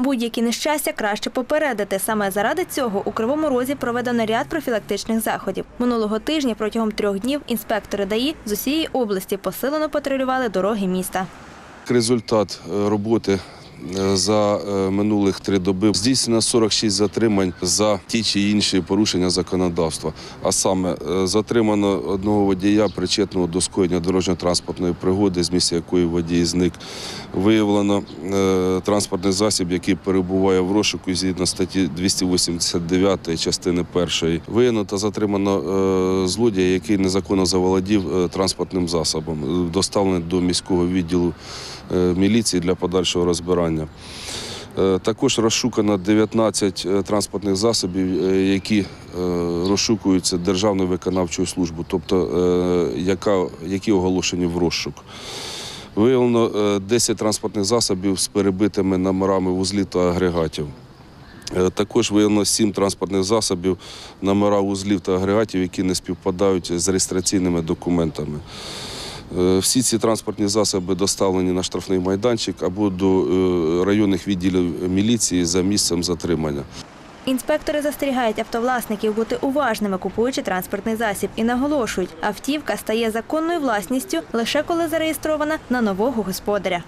Будь-які нещастя краще попередити. Саме заради цього у Кривому Розі проведено ряд профілактичних заходів. Минулого тижня протягом трьох днів інспектори ДАІ з усієї області посилено патрулювали дороги міста. Результат е, роботи за е, минулих три доби здійснено 46 затримань за ті чи інші порушення законодавства. А саме е, затримано одного водія, причетного до скоєння дорожньо-транспортної пригоди, з місця якої водій зник. Виявлено е, транспортний засіб, який перебуває в розшуку згідно статті 289 частини 1. Виявлено та затримано е, злодія, який незаконно заволодів е, транспортним засобом, е, доставлений до міського відділу е, міліції для подальшого розбирання. Е, Також розшукано 19 е, транспортних засобів, е, які е, розшукуються Державною виконавчою службою, тобто е, які оголошені в розшук. Виявлено е, 10 транспортних засобів з перебитими номерами вузлів та агрегатів. Е, Також виявлено 7 транспортних засобів, номера вузлів та агрегатів, які не співпадають з реєстраційними документами. Е, Всі ці транспортні засоби доставлені на штрафний майданчик або до е, районних відділів міліції за місцем затримання. Інспектори застерігають автовласників бути уважними, купуючи транспортний засіб, і наголошують, автівка стає законною власністю лише коли зареєстрована на нового господаря.